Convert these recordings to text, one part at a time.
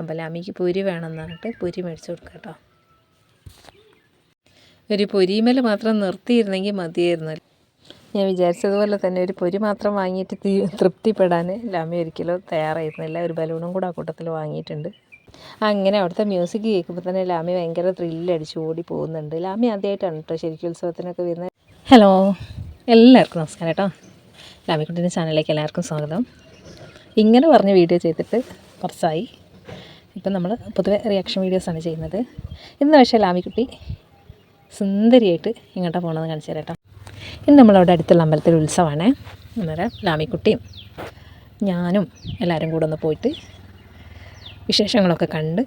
അപ്പോൾ ലാമിക്ക് പൊരി വേണമെന്ന് പറഞ്ഞിട്ട് പൊരി മേടിച്ച് കൊടുക്കാം കേട്ടോ. ഒരു പൊരിമേൽ മാത്രം നിർത്തിയിരുന്നെങ്കിൽ മതിയായിരുന്നു ഞാൻ വിചാരിച്ചതുപോലെ തന്നെ ഒരു പൊരി മാത്രം വാങ്ങിയിട്ട് തൃപ്തിപ്പെടാൻ ലാമി ഒരിക്കലും തയ്യാറായിരുന്നില്ല. ഒരു ബലൂണും കൂടെ ആ കൂട്ടത്തിൽ വാങ്ങിയിട്ടുണ്ട്. അങ്ങനെ അവിടുത്തെ മ്യൂസിക് കേൾക്കുമ്പോൾ തന്നെ ലാമി ഭയങ്കര ത്രില്ലടിച്ച് ഓടി പോകുന്നുണ്ട്. ലാമി ആദ്യമായിട്ടാണ് കേട്ടോ ശരിക്കും ഉത്സവത്തിനൊക്കെ വരുന്നത്. ഹലോ എല്ലാവർക്കും നമസ്കാരം കേട്ടോ. ലാമിക്കുട്ടിന്റെ ചാനലിലേക്ക് എല്ലാവർക്കും സ്വാഗതം. ഇങ്ങനെ പറഞ്ഞ വീഡിയോ ചെയ്തിട്ട് കുറച്ചായി. ഇപ്പം നമ്മൾ പൊതുവെ റിയാക്ഷൻ വീഡിയോസാണ് ചെയ്യുന്നത്. ഇന്ന് പക്ഷേ ലാമിക്കുട്ടി സുന്ദരിയായിട്ട് ഇങ്ങോട്ടാണ് പോകണമെന്ന് കാണിച്ചു തരാം ഇന്ന് നമ്മളവിടെ അടുത്തുള്ള അമ്പലത്തിൽ ഉത്സവമാണ്. അന്നേരം ലാമിക്കുട്ടിയും ഞാനും എല്ലാവരും കൂടെ ഒന്ന് പോയിട്ട് വിശേഷങ്ങളൊക്കെ കണ്ട്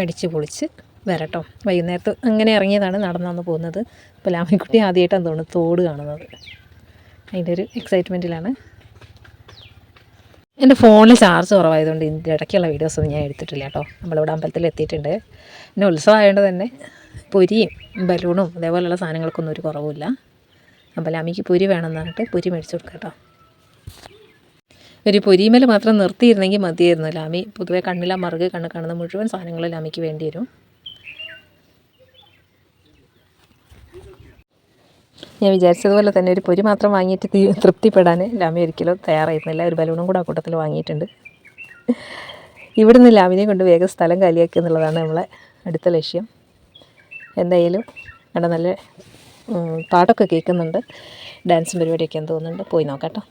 അടിച്ച് പൊളിച്ച് വരട്ടോ വൈകുന്നേരത്ത് അങ്ങനെ ഇറങ്ങിയതാണ് നടന്നാന്ന് പോകുന്നത്. ഇപ്പോൾ ലാമിക്കുട്ടി ആദ്യമായിട്ടാണ് തോന്നുന്നു തോട് കാണുന്നത്. അതിന്റെ ഒരു എക്സൈറ്റ്മെന്റിലാണ് എന്റെ ഫോണിൽ ചാർജ് കുറവായതുകൊണ്ട് ഇതിന്റെ ഇടയ്ക്കുള്ള വീഡിയോസൊന്നും ഞാൻ എടുത്തിട്ടില്ല കേട്ടോ. നമ്മളിവിടെ അമ്പലത്തിൽ എത്തിയിട്ടുണ്ട്. പിന്നെ ഉത്സവം ആയതുകൊണ്ട് തന്നെ പൊരിയും ബലൂണും അതേപോലെയുള്ള സാധനങ്ങൾക്കൊന്നും ഒരു കുറവുമില്ല. അമ്പലാമിക്ക് പൊരി വേണമെന്ന് പറഞ്ഞിട്ട് പൊരി മേടിച്ചു കൊടുക്കാം കേട്ടോ. ഒരു പൊരിമേൽ മാത്രം നിർത്തിയിരുന്നെങ്കിൽ മതിയായിരുന്നു ലാമി പൊതുവെ കണ്ണില മറുകെ കണ്ണ് കാണുന്ന മുഴുവൻ സാധനങ്ങളും ലാമിക്ക് വേണ്ടി വരും. ഞാൻ വിചാരിച്ചതുപോലെ തന്നെ ഒരു പൊരി മാത്രം വാങ്ങിയിട്ട് തൃപ്തിപ്പെടാൻ ലാമി ഒരിക്കലും തയ്യാറായിരുന്നില്ല. ഒരു ബലൂണും കൂടെ ആ കൂട്ടത്തിൽ വാങ്ങിയിട്ടുണ്ട്. ഇവിടുന്ന് ലാമിനെ കൊണ്ട് വേഗം സ്ഥലം കാലിയാക്കുക എന്നുള്ളതാണ് നമ്മളെ അടുത്ത ലക്ഷ്യം. എന്തായാലും അവിടെ നല്ല പാട്ടൊക്കെ കേൾക്കുന്നുണ്ട്. ഡാൻസും പരിപാടിയൊക്കെ എന്ന് തോന്നുന്നുണ്ട്. പോയി നോക്കാം കേട്ടോ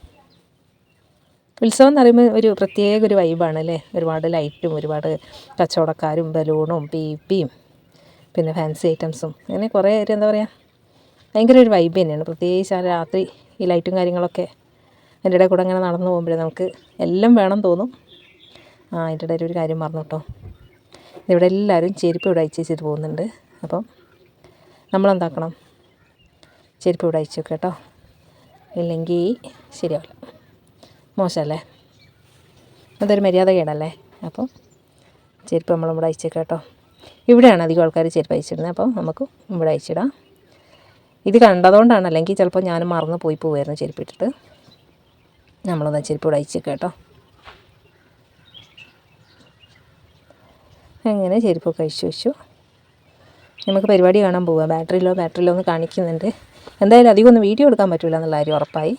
ഉത്സവം എന്ന് പറയുമ്പോൾ ഒരു പ്രത്യേക ഒരു വൈബാണ് അല്ലേ? ഒരുപാട് ലൈറ്റും ഒരുപാട് കച്ചവടക്കാരും ബലൂണും പീപ്പിയും പിന്നെ ഫാൻസി ഐറ്റംസും അങ്ങനെ കുറേ ഒരു എന്താ പറയുക ഭയങ്കര ഒരു വൈബ് തന്നെയാണ്. പ്രത്യേകിച്ച് ആ രാത്രി ഈ ലൈറ്റും കാര്യങ്ങളൊക്കെ അതിന്റെ ഇടയിൽ കൂടെ അങ്ങനെ നടന്നു പോകുമ്പോഴേ നമുക്ക് എല്ലാം വേണം തോന്നും. ആ അതിന്റെ ഇടയിൽ ഒരു കാര്യം മറന്നു കേട്ടോ. ഇവിടെ എല്ലാവരും ചെരുപ്പ് ഇവിടെ അയച്ച് വെച്ചിട്ട് പോകുന്നുണ്ട്. അപ്പം നമ്മളെന്താക്കണം? ചെരുപ്പ് ഇവിടെ അയച്ചു കേട്ടോ. ഇല്ലെങ്കിൽ ശരിയാവില്ല. മോശമല്ലേ? അതൊരു മര്യാദ കേടല്ലേ അപ്പം ചെരുപ്പ് നമ്മളിവിടെ അയച്ചേക്കാം കേട്ടോ. ഇവിടെയാണ് അധികം ആൾക്കാർ ചെരുപ്പ് അയച്ചിടുന്നത്. അപ്പം നമുക്ക് ഇവിടെ അയച്ചിടാം. ഇത് കണ്ടതുകൊണ്ടാണ്. അല്ലെങ്കിൽ ചിലപ്പോൾ ഞാൻ മറന്നു പോയി പോവായിരുന്നു ചെരുപ്പിട്ടിട്ട്. നമ്മളൊന്ന് ചെരുപ്പ് ഇവിടെ അയച്ചേക്കാം കേട്ടോ. അങ്ങനെ ചെരുപ്പൊക്കെ അയച്ചു വെച്ചു? നമുക്ക് പരിപാടി കാണാൻ പോവാം. ബാറ്ററിയിലോ ബാറ്ററിയിലോ ഒന്ന് കാണിക്കുന്നുണ്ട്. എന്തായാലും അധികം ഒന്ന് വീഡിയോ എടുക്കാൻ പറ്റില്ല എന്നുള്ള കാര്യം ഉറപ്പായി.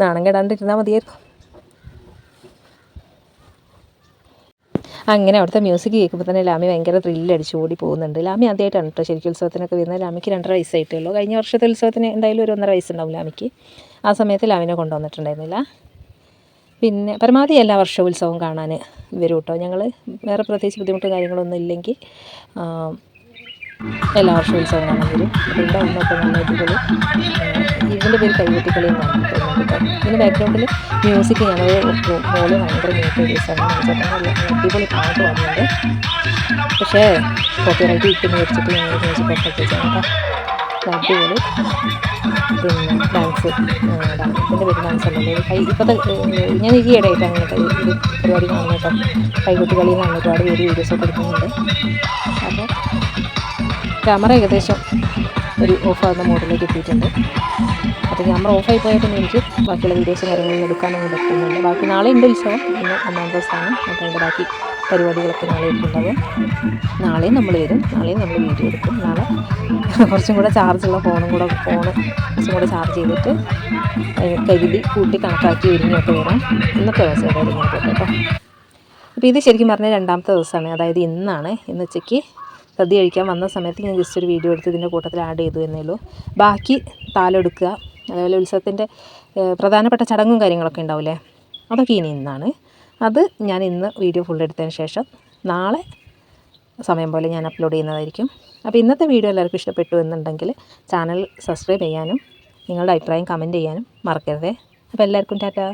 നാണം കെടാണ്ടിരുന്നാൽ മതിയായിരുന്നു. അങ്ങനെ അവിടുത്തെ മ്യൂസിക് കേൾക്കുമ്പോൾ തന്നെ ലാമി ഭയങ്കര ത്രില്ലടിച്ച് ഓടി പോകുന്നുണ്ട്. ലാമി ആദ്യമായിട്ടാണ് കേട്ടോ ശരിക്കും ഉത്സവത്തിനൊക്കെ വരുന്നത്. ലാമിക്ക് രണ്ടര വയസ്സായിട്ടേ ഉള്ളൂ കഴിഞ്ഞ വർഷത്തെ ഉത്സവത്തിന് എന്തായാലും ഒരു ഒന്നര വയസ്സുണ്ടാവും ലാമിക്ക്. ആ സമയത്ത് ലാമിനെ കൊണ്ടുവന്നിട്ടുണ്ടായിരുന്നില്ല. പിന്നെ പരമാവധി എല്ലാ വർഷവും ഉത്സവം കാണാൻ വരും കേട്ടോ ഞങ്ങൾ വേറെ പ്രത്യേകിച്ച് ബുദ്ധിമുട്ടും കാര്യങ്ങളൊന്നും ഇല്ലെങ്കിൽ എല്ലാ വർഷവും ഉത്സവം കാണാൻ വരും. ഇവിടെ ഒന്നൊക്കെ നല്ല അടിപൊളി. ഇതിന്റെ പേര് കൈകൊട്ടിക്കളി എന്നാണ് തോന്നുന്നത്. ഇതിന്റെ ബാക്ക്ഗ്രൗണ്ടിൽ മ്യൂസിക് ഞങ്ങൾ പോലെ ഭയങ്കര മ്യൂസിക് നല്ല അടിപൊളി പാട്ട് പാടുന്നുണ്ട്. പക്ഷേ കോപ്പിറൈറ്റ് ഇട്ട് മേടിച്ചിട്ട് ഞങ്ങൾ മ്യൂസിക് ഒക്കെ കേട്ടോ അടിപൊളി. പിന്നെ ഡാൻസ് ഡാൻസിന്റെ പേര് ഡാൻസ് അല്ലല്ലോ കൈ ഇപ്പോഴത്തെ ഞാൻ ഈ ഇടയായിട്ടാണ് കേട്ടോ ഇത് പരിപാടി കാണുന്നത് കേട്ടോ. കൈകൊട്ടി കളി എന്നാണ് ഒരുപാട് പേര് വീഡിയോസൊക്കെ എടുക്കുന്നുണ്ട്. അപ്പോൾ ക്യാമറ ഏകദേശം ഒരു ഓഫാകുന്ന മോഡിലേക്ക് എത്തിയിട്ടുണ്ട്. അപ്പോൾ ക്യാമറ ഓഫായി പോയാൽ പിന്നെ എനിക്ക് ബാക്കിയുള്ള വീഡിയോസും കാര്യങ്ങളും എടുക്കാനൊന്നും പറ്റുന്നില്ല. ബാക്കി നാളെ ഉണ്ട് ഉത്സവം. ഇന്ന് ഒന്നാം ദിവസമാണ്. അപ്പോൾ അതിന്റെ ബാക്കി പരിപാടികളൊക്കെ നാളെ ഉണ്ടാവും നാളെയും നമ്മൾ വരും. നാളെയും നമ്മൾ വീഡിയോ എടുക്കും. നാളെ കുറച്ചും കൂടെ ചാർജുള്ള ഫോണും കൂടെ ഫോൺ കുറച്ചും കൂടെ ചാർജ് ചെയ്തിട്ട് കരുതി കൂട്ടി കണക്കാക്കി ഒരുങ്ങിയൊക്കെ വരാം. ഇന്നത്തെ ദിവസം ഒരുങ്ങിയൊക്കെ കേട്ടോ അപ്പോൾ ഇത് ശരിക്കും പറഞ്ഞാൽ രണ്ടാമത്തെ ദിവസമാണ്. അതായത് ഇന്നാണ്. ഇന്ന് ഉച്ചയ്ക്ക് സദ്യ കഴിക്കാൻ വന്ന സമയത്ത് ഞാൻ ജസ്റ്റ് ഒരു വീഡിയോ എടുത്ത് ഇതിന്റെ കൂട്ടത്തിൽ ആഡ് ചെയ്തു എന്നേ ഉള്ളൂ. ബാക്കി താലെടുക്കുക അതേപോലെ ഉത്സവത്തിന്റെ പ്രധാനപ്പെട്ട ചടങ്ങും കാര്യങ്ങളൊക്കെ ഉണ്ടാവില്ലേ അതൊക്കെ ഇനി ഇന്നാണ്. അത് ഞാൻ ഇന്ന് വീഡിയോ ഫുൾ എടുത്തതിന് ശേഷം നാളെ സമയം പോലെ ഞാൻ അപ്ലോഡ് ചെയ്യുന്നതായിരിക്കും. അപ്പോൾ ഇന്നത്തെ വീഡിയോ എല്ലാവർക്കും ഇഷ്ടപ്പെട്ടു എന്നുണ്ടെങ്കിൽ ചാനൽ സബ്സ്ക്രൈബ് ചെയ്യാനും നിങ്ങളുടെ അഭിപ്രായം കമന്റ് ചെയ്യാനും മറക്കരുതേ. അപ്പോൾ എല്ലാവർക്കും ടാറ്റാ.